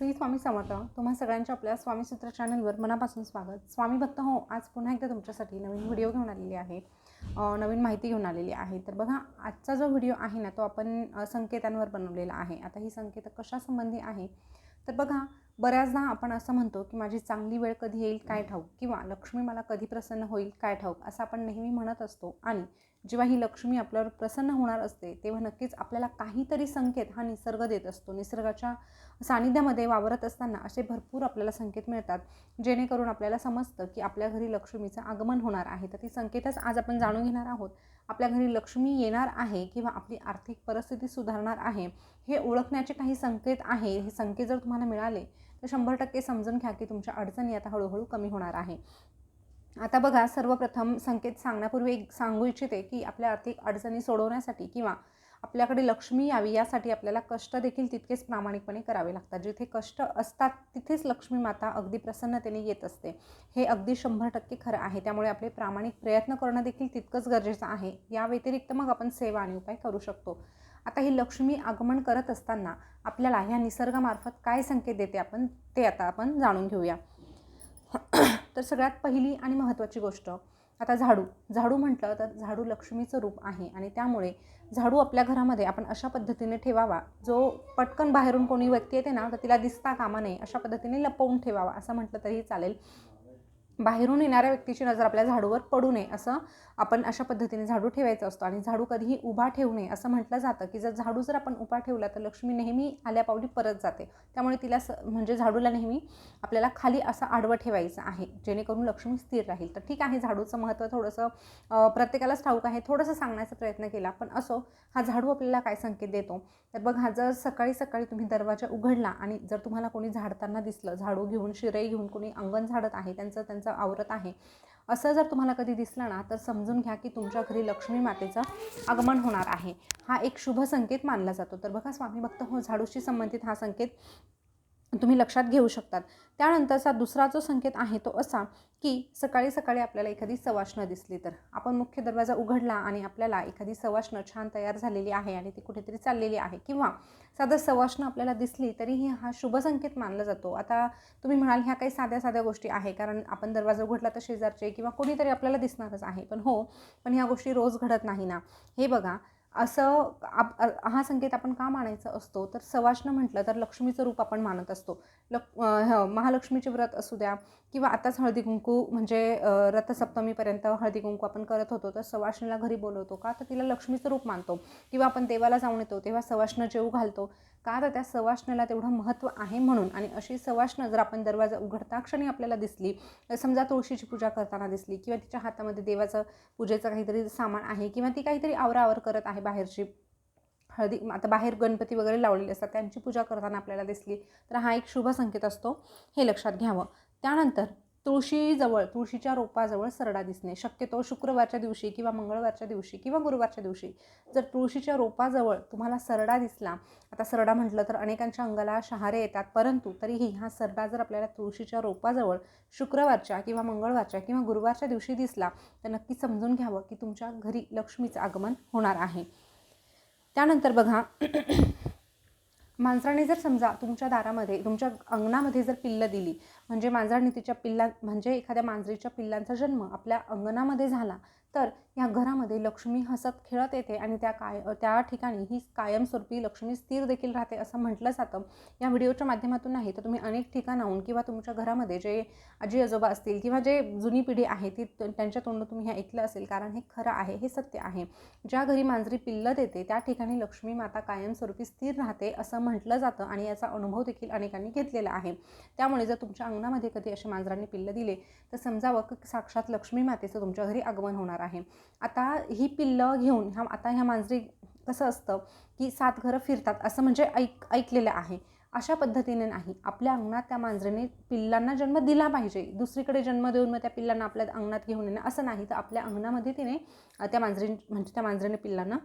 श्री स्वामी समर्थ तुम्हा सगळ्यांच्या आपल्या स्वामी सूत्र चॅनलवर मनापासून स्वागत. स्वामी भक्त हो आज पुन्हा एकदा तुमच्यासाठी नवीन व्हिडिओ घेऊन आलेली आहे. नवीन माहिती घेऊन आलेली आहे. तर बघा आजचा जो व्हिडिओ आहे ना तो आपण संकेतांवर बनवलेला आहे. आता ही संकेत कशासंबंधी आहे? तर बघा बऱ्याचदा आपण असं म्हणतो की माझी चांगली वेळ कधी येईल काय ठाऊक? किंवा लक्ष्मी मला कधी प्रसन्न होईल काय ठाऊक? असं आपण नेहमी म्हणत असतो. आणि जेव्हा ही लक्ष्मी आपल्यावर प्रसन्न होणार असते तेव्हा नक्कीच आपल्याला काहीतरी संकेत हा निसर्ग देत असतो. निसर्गाच्या सानिध्यामध्ये वावरत असताना असे भरपूर आपल्याला संकेत मिळतात जेणेकरून आपल्याला समजतं की आपल्या घरी लक्ष्मीचं आगमन होणार आहे. तर ती संकेतच आज आपण जाणून घेणार आहोत. आपल्या घरी लक्ष्मी येणार आहे किंवा आपली आर्थिक परिस्थिती सुधारणार आहे हे ओळखण्याचे काही संकेत आहे. हे संकेत जर तुम्हाला मिळाले तर शंभर टक्के समजून घ्या की तुमच्या अडचणी आता हळूहळू कमी होणार आहे. आता बघा सर्वप्रथम संकेत सांगण्यापूर्वी एक सांगू इच्छिते की आपल्या आर्थिक अडचणी सोडवण्यासाठी किंवा आपल्याकडे लक्ष्मी यावी यासाठी आपल्याला कष्ट देखील तितकेच प्रामाणिकपणे करावे लागतात. जिथे कष्ट असतात तिथेच लक्ष्मी माता अगदी प्रसन्नतेने येत असते. हे अगदी शंभर टक्के खरं आहे. त्यामुळे आपले प्रामाणिक प्रयत्न करणं देखील तितकंच गरजेचं आहे. या व्यतिरिक्त मग आपण सेवा आणि उपाय करू शकतो. आता ही लक्ष्मी आगमन करत असताना आपल्याला ह्या निसर्गामार्फत काय संकेत देते आपण ते आता आपण जाणून घेऊया. तर सगळ्यात पहिली आणि महत्त्वाची गोष्ट आता झाडू. झाडू म्हटलं तर झाडू लक्ष्मीचं रूप आहे आणि त्यामुळे झाडू आपल्या घरामध्ये आपण अशा पद्धतीने ठेवावा जो पटकन बाहेरून कोणी व्यक्ती येते ना तर तिला दिसता कामा नये अशा पद्धतीने लपवून ठेवावा असं म्हटलं तरीही चालेल. बाहेरून येणाऱ्या व्यक्तीची नजर आपल्या झाडूवर पडू नये असं आपण अशा पद्धतीने झाडू ठेवायचं असतो. आणि झाडू कधीही उभा ठेवू नये असं म्हटलं जातं की जर झाडू जर आपण उभा ठेवला तर लक्ष्मी नेहमी आल्या पावली परत जाते. त्यामुळे तिला स म्हणजे झाडूला नेहमी आपल्याला खाली असं आडवं ठेवायचं आहे जेणेकरून लक्ष्मी स्थिर राहील. तर ठीक आहे झाडूचं महत्त्व थोडंसं प्रत्येकालाच ठाऊक आहे थोडंसं सांगण्याचा प्रयत्न केला पण असो हा झाडू आपल्याला काय संकेत देतो? तर बघा जर सकाळी सकाळी तुम्ही दरवाजा उघडला आणि जर तुम्हाला कोणी झाडताना दिसलं झाडू घेऊन शिरई घेऊन कोणी अंगण झाडत आहे त्यांचं त्यांचं आवरत आहे. असं जर तुम्हाला कधी दिसलं ना तर समजून घ्या की तुमच्या घरी लक्ष्मी मातेचं आगमन होणार आहे. हा एक शुभ संकेत मानला जातो. तर बघा स्वामी भक्त हो झाडूशी संबंधित हा संकेत तुम्ही लक्षात घेऊ शकतात. त्यानंतरचा दुसरा जो संकेत आहे तो असा की सकाळी सकाळी आपल्याला एखादी सवाष्ण दिसली तर. आपण मुख्य दरवाजा उघडला आणि आपल्याला एखादी सवाष्ण छान तयार झालेली आहे आणि ती कुठेतरी चाललेली आहे किंवा साधं सवाष्ण आपल्याला दिसली तरीही हा शुभ संकेत मानला जातो. आता तुम्ही म्हणाल ह्या काही साध्या साध्या गोष्टी आहे. कारण आपण दरवाजा उघडला तर शेजारचे किंवा कोणीतरी आपल्याला दिसणारच आहे. पण हो पण ह्या गोष्टी रोज घडत नाही ना. हे बघा असं आप हा संकेत आपण का मानायचा असतो? तर सवाष्ण म्हटलं तर लक्ष्मीचं रूप आपण मानत असतो. लक् ह- महालक्ष्मीचे व्रत असू द्या किंवा आताच हळदी कुंकू म्हणजे रथसप्तमीपर्यंत हळदी कुंकू आपण करत होतो तर सवाष्णीला घरी बोलवतो का? तर तिला लक्ष्मीचं रूप मानतो. किंवा आपण देवाला जाऊन येतो तेव्हा सवाष्ण जेऊ घालतो. का तर त्या सवाष्णीला तेवढं महत्त्व आहे म्हणून. आणि अशी सवाष्ण जर आपण दरवाजा उघडता क्षणी आपल्याला दिसली समजा तुळशीची पूजा करताना दिसली किंवा तिच्या हातामध्ये देवाचं पूजेचं काहीतरी सामान आहे किंवा ती काहीतरी आवरावर करत आहे बाहेरची हळदी आता बाहेर गणपती वगैरे लावलेले असतात त्यांची पूजा करताना आपल्याला दिसली तर हा एक शुभ संकेत असतो हे लक्षात घ्यावं. त्यानंतर तुळशीजवळ तुळशीच्या रोपाजवळ सरडा दिसणे. शक्यतो शुक्रवारच्या दिवशी किंवा मंगळवारच्या दिवशी किंवा गुरुवारच्या दिवशी जर तुळशीच्या रोपाजवळ तुम्हाला सरडा दिसला आता सरडा म्हटलं तर अनेकांच्या अंगाला शहारे येतात परंतु तरीही हा सरडा जर आपल्याला तुळशीच्या रोपाजवळ शुक्रवारच्या किंवा मंगळवारच्या किंवा गुरुवारच्या दिवशी दिसला तर नक्की समजून घ्यावं की तुमच्या घरी लक्ष्मीचं आगमन होणार आहे. त्यानंतर बघा मांजराने जर समजा तुमच्या दारामध्ये तुमच्या अंगणामध्ये जर पिल्लं दिली म्हणजे मांजराने तिच्या पिल्ला म्हणजे एखाद्या मांजरीच्या पिल्लांचा जन्म आपल्या अंगणामध्ये झाला तर या घरामध्ये लक्ष्मी हसत खेळत येते आणि त्या काय त्या ठिकाणी ही कायमस्वरूपी लक्ष्मी स्थिर देखील राहते असं म्हटलं जातं. या व्हिडिओच्या माध्यमातून नाही तर तुम्ही अनेक ठिकाणाहून किंवा तुमच्या घरामध्ये जे आजी आजोबा असतील किंवा जे जुनी पिढी आहे ती त्यांच्या तोंडून तुम्ही हे ऐकलं असेल कारण हे खरं आहे हे सत्य आहे. ज्या घरी मांजरी पिल्लं देते त्या ठिकाणी लक्ष्मी माता कायमस्वरूपी स्थिर राहते असं म्हटलं जातं आणि याचा अनुभव देखील अनेकांनी घेतलेला आहे. त्यामुळे जर तुमच्या अंगणामध्ये कधी असे मांजरांनी पिल्लं दिले तर समजावं की साक्षात लक्ष्मी मातेचं तुमच्या घरी आगमन होणार आहे. आता ही पिल्लं घेऊन ह्या आता ह्या मांजरी कसं असतं की सात घरं फिरतात असं म्हणजे ऐक ऐकलेलं आहे. अशा पद्धतीने नाही. आपल्या अंगणात त्या मांजरीने पिल्लांना जन्म दिला पाहिजे. दुसरीकडे जन्म देऊन मग त्या पिल्लांना आपल्या अंगणात घेऊन येणं असं नाही. तर आपल्या अंगणामध्ये तिने त्या मांजरी म्हणजे त्या मांजरीने पिल्लांना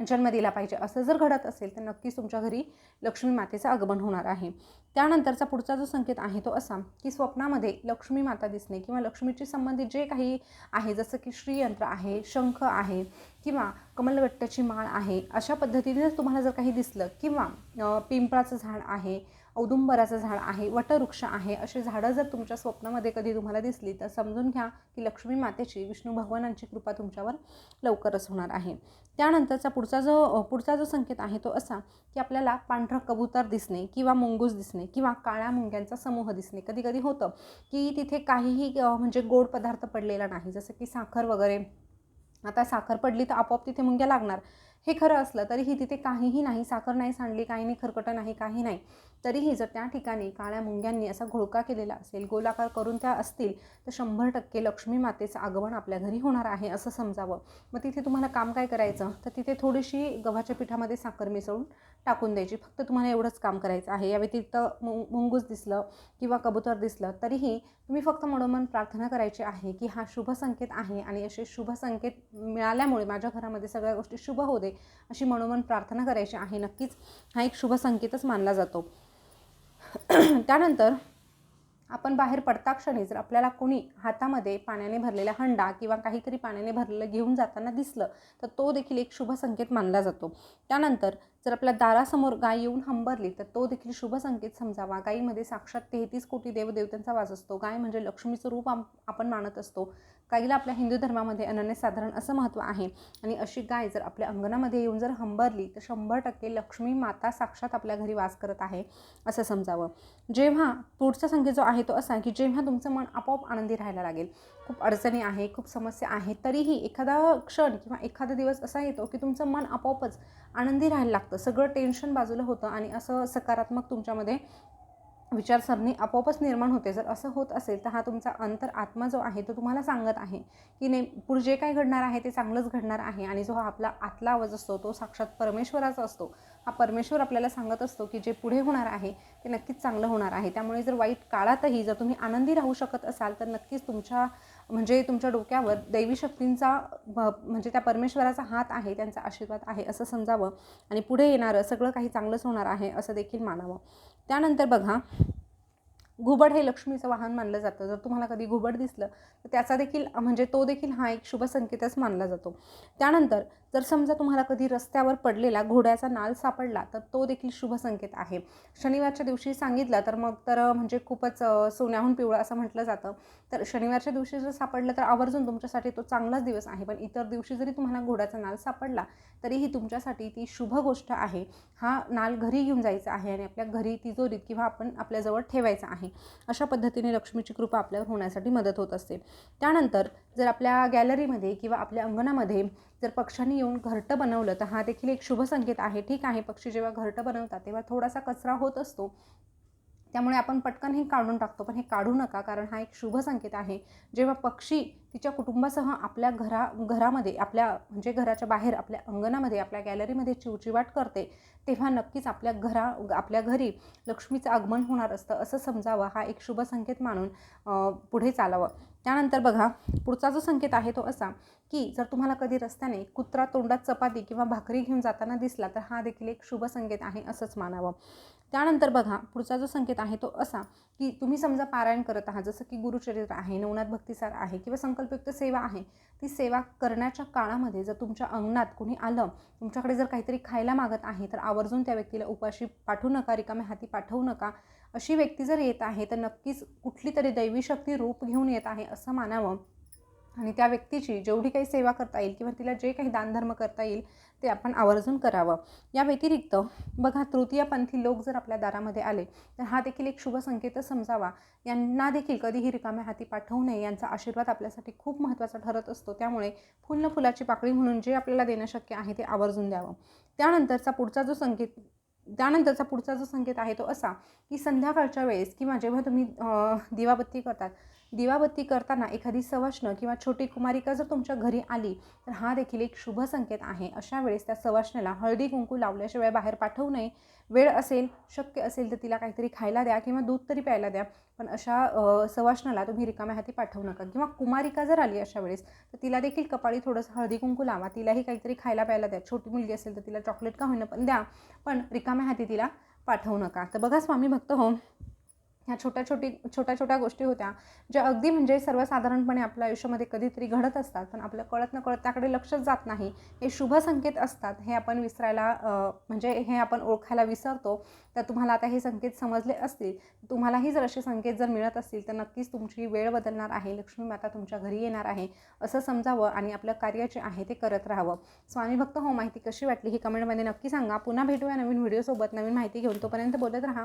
जन्म दिला पाहिजे. असं जर घडत असेल तर नक्कीच तुमच्या घरी लक्ष्मी मातेचं आगमन होणार आहे. त्यानंतरचा पुढचा जो संकेत आहे तो असा की स्वप्नामध्ये लक्ष्मी माता दिसणे किंवा लक्ष्मीची संबंधित जे काही आहे जसं की श्रीयंत्र आहे शंख आहे किंवा कमलगट्ट्याची माळ आहे अशा पद्धतीने तुम्हाला जर काही दिसलं किंवा पिंपळाचं झाड आहे औदुंबराचं झाड आहे वटवृक्ष आहे असे झाडं जर तुमच्या स्वप्नामध्ये कधी तुम्हाला दिसली तर समजून घ्या की लक्ष्मी मातेची विष्णू भगवानांची कृपा तुमच्यावर लवकरच होणार आहे. त्यानंतरचा पुढचा जो पुढचा जो संकेत आहे तो असा की आपल्याला पांढरं कबूतर दिसणे किंवा मुंगूस दिसणे किंवा काळ्या मुंग्यांचा समूह दिसणे कधी कधी होतं की तिथे काहीही म्हणजे गोड पदार्थ पडलेला नाही जसं की साखर वगैरे. आता साखर पडली तर आपोआप तिथे मुंग्या लागणार. हे खरं असलं तरीही तिथे काहीही नाही साखर नाही सांडली काही नाही खरकटं नाही काही नाही. तरीही जर त्या ठिकाणी काळ्या मुंग्यांनी असा घोळका केलेला असेल गोलाकार करून त्या असतील तर शंभर टक्के लक्ष्मी मातेचं आगमन आपल्या घरी होणार आहे असं समजावं. मग तिथे तुम्हाला काम काय करायचं? तर तिथे थोडीशी गव्हाच्या पिठामध्ये साखर मिसळून टाकून द्यायची. फक्त तुम्हाला एवढंच काम करायचं आहे. या व्यतिरिक्त मु मुंगूस दिसलं किंवा कबूतर दिसलं तरीही तुम्ही फक्त मनोमन प्रार्थना करायची आहे की हा शुभ संकेत आहे आणि असे शुभ संकेत मिळाल्यामुळे माझ्या घरामध्ये सगळ्या गोष्टी शुभ होऊ दे. अशी मनोमन प्रार्थना करायची आहे. नक्कीच हा एक शुभ संकेतच मानला जातो. त्यानंतर आपण बाहेर पडता क्षणी जर आपल्याला कोणी हातामध्ये पाण्याने भरलेला हंडा किंवा काहीतरी पाण्याने भरलेलं घेऊन जाताना दिसलं तर तो देखील एक शुभ संकेत मानला जातो. त्यानंतर जर आपल्या दारासमोर गाय येऊन हंबरली तर तो देखील शुभ संकेत समजावा. गायीमध्ये साक्षात तेहतीस कोटी देवदेवतांचा वास असतो. गाय म्हणजे लक्ष्मीचं रूप आपण मानत असतो. गाईला आपल्या हिंदू धर्मामध्ये अनन्यसाधारण असं महत्त्व आहे. आणि अशी गाय जर आपल्या अंगणामध्ये येऊन जर हंबरली तर शंभर टक्के लक्ष्मी माता साक्षात आपल्या घरी वास करत आहे असं समजावं. जेव्हा पुढचा संकेत जो आहे तो असा की जेव्हा तुमचं मन आपोआप आनंदी राहायला लागेल खूप अडचणी आहे खूप समस्या आहे तरीही एखादा क्षण किंवा एखादा दिवस असा येतो की तुमचं मन आपोआपच आनंदी राहायला लागतं. सगळं टेन्शन बाजूला होतं आणि असं सकारात्मक तुमच्यामध्ये विचारसरणी आपोआपच निर्माण होते. जर असं होत असेल तर हा तुमचा अंतर आत्मा जो आहे तो तुम्हाला सांगत आहे की नाही पुढे जे काय घडणार आहे ते चांगलंच घडणार आहे आणि जो हा आपला आतला आवाज असतो तो साक्षात परमेश्वराचा असतो. हा परमेश्वर आपल्याला सांगत असतो की जे पुढे होणार आहे ते नक्कीच चांगलं होणार आहे. त्यामुळे जर वाईट काळातही जर तुम्ही आनंदी राहू शकत असाल तर नक्कीच तुमच्या म्हणजे तुमच्या डोक्यावर दैवी शक्तींचा म्हणजे त्या परमेश्वराचा हात आहे त्यांचा आशीर्वाद आहे असं समजावं आणि पुढे येणारं सगळं काही चांगलंच होणार आहे असं देखील मानावं. त्यानंतर बघा घुबड हे लक्ष्मीचं वाहन मानलं जातं. जर तुम्हाला कधी घुबड दिसलं तर त्याचा देखील म्हणजे तो देखील हा एक शुभ संकेतच मानला जातो. त्यानंतर जर समजा तुम्हाला कधी रस्त्यावर पडलेला घोड्याचा नाल सापडला तर तो देखील शुभ संकेत आहे. शनिवारच्या दिवशी सांगितलं तर मग तर म्हणजे खूपच सोन्याहून पिवळं असं म्हटलं जातं. तर शनिवारच्या दिवशी जर सापडलं तर आवर्जून तुमच्यासाठी तो चांगलाच दिवस आहे. पण इतर दिवशी जरी तुम्हाला घोड्याचा नाल सापडला तरीही तुमच्यासाठी ती शुभ गोष्ट आहे. हा नाल घरी घेऊन जायचा आहे आणि आपल्या घरी तिजोरीत किंवा आपण आपल्याजवळ ठेवायचा आहे. अशा पद्धतीने लक्ष्मीची कृपा आपल्यावर होण्यासाठी मदत होत असते. त्यानंतर जर आपल्या गॅलरीमध्ये किंवा आपल्या अंगणामध्ये जर पक्ष्यांनी येऊन घरटं बनवलं तर हा देखील एक शुभ संकेत आहे. ठीक आहे पक्षी जेव्हा घरटं बनवतात तेव्हा थोडासा कचरा होत असतो. त्यामुळे आपण पटकन हे काढून टाकतो पण हे काढू नका कारण हा एक शुभ संकेत आहे. जेव्हा पक्षी तिच्या कुटुंबासह आपल्या घरा घरामध्ये आपल्या म्हणजे घराच्या बाहेर आपल्या अंगणामध्ये आपल्या गॅलरीमध्ये चिवचिवाट करते तेव्हा नक्कीच आपल्या घरा आपल्या घरी लक्ष्मीचं आगमन होणार असतं असं समजावं हा एक शुभ संकेत मानून पुढे चालावं. त्यानंतर बघा पुढचा जो संकेत आहे तो असा की जर तुम्हाला कधी रस्त्याने कुत्रा तोंडात चपाती किंवा भाकरी घेऊन जाताना दिसला तर हा देखील एक शुभ संकेत आहे असंच मानावं. त्यानंतर बघा पुढचा जो संकेत आहे तो असा की तुम्ही समजा पारायण करत आहात जसं की गुरुचरित्र आहे नवनाथ भक्तिसार आहे किंवा संकल्पयुक्त सेवा आहे ती सेवा करण्याच्या काळामध्ये जर तुमच्या अंगणात कुणी आलं तुमच्याकडे जर काहीतरी खायला मागत आहे तर आवर्जून त्या व्यक्तीला उपाशी पाठवू नका रिकाम्या हाती पाठवू नका. अशी व्यक्ती जर येत आहे तर नक्कीच कुठली तरी दैवी शक्ती रूप घेऊन येत आहे असं मानावं. आणि त्या व्यक्तीची जेवढी काही सेवा करता येईल किंवा तिला जे काही दानधर्म करता येईल ते आपण आवर्जून करावं. या व्यतिरिक्त बघा तृतीयपंथी लोक जर आपल्या दारामध्ये आले तर हा देखील एक शुभ संकेत समजावा. यांना देखील कधीही रिकाम्या हाती पाठवू नये. यांचा आशीर्वाद आपल्यासाठी खूप महत्त्वाचा ठरत असतो. त्यामुळे फुल फुलाची पाकळी म्हणून जे आपल्याला देणं शक्य आहे ते आवर्जून द्यावं. त्यानंतरचा पुढचा जो संकेत त्यानंतरचा पुढचा जो संकेत आहे तो असा की संध्याकाळच्या वेळेस किंवा जेव्हा तुम्ही दिवाबत्ती करतात दिवाबत्ती करताना एखादी सवाष्ण किंवा छोटी कुमारिका जर तुमच्या घरी आली तर हा देखील एक शुभ संकेत आहे. अशा वेळेस त्या सवाष्णेला हळदी कुंकू लावल्याशिवाय बाहेर पाठवू नये. वेळ असेल शक्य असेल तर तिला काहीतरी खायला द्या किंवा दूध तरी प्यायला द्या. पण अशा सवाष्णाला तुम्ही रिकाम्या हाती पाठवू नका. किंवा कुमारिका जर आली अशा वेळेस तर तिला देखील कपाळी थोडंसं हळदी कुंकू लावा. तिलाही काहीतरी खायला प्यायला द्या. छोटी मुलगी असेल तर तिला चॉकलेट का होईना पण द्या. पण रिकाम्या हाती तिला पाठवू नका. तर बघा स्वामी भक्त हो. ह्या छोट्या छोटी छोट्या छोट्या गोष्टी होत्या ज्या अगदी म्हणजे सर्वसाधारणपणे आपल्या आयुष्यामध्ये कधीतरी घडत असतात पण आपलं कळत न कळत त्याकडे लक्षच जात नाही. हे शुभ संकेत असतात हे आपण विसरायला म्हणजे हे आपण ओळखायला विसरतो. तर तुम्हाला आता हे संकेत समजले असतील. तुम्हालाही जर असे संकेत जर मिळत असतील तर नक्कीच तुमची वेळ बदलणार आहे. लक्ष्मी माता तुमच्या घरी येणार आहे असं समजावं आणि आपलं कार्य जे आहे ते करत राहावं. स्वामी भक्त हो माहिती कशी वाटली ही कमेंटमध्ये नक्की सांगा. पुन्हा भेटूया नवीन व्हिडिओसोबत नवीन माहिती घेऊन तोपर्यंत बोलत राहा.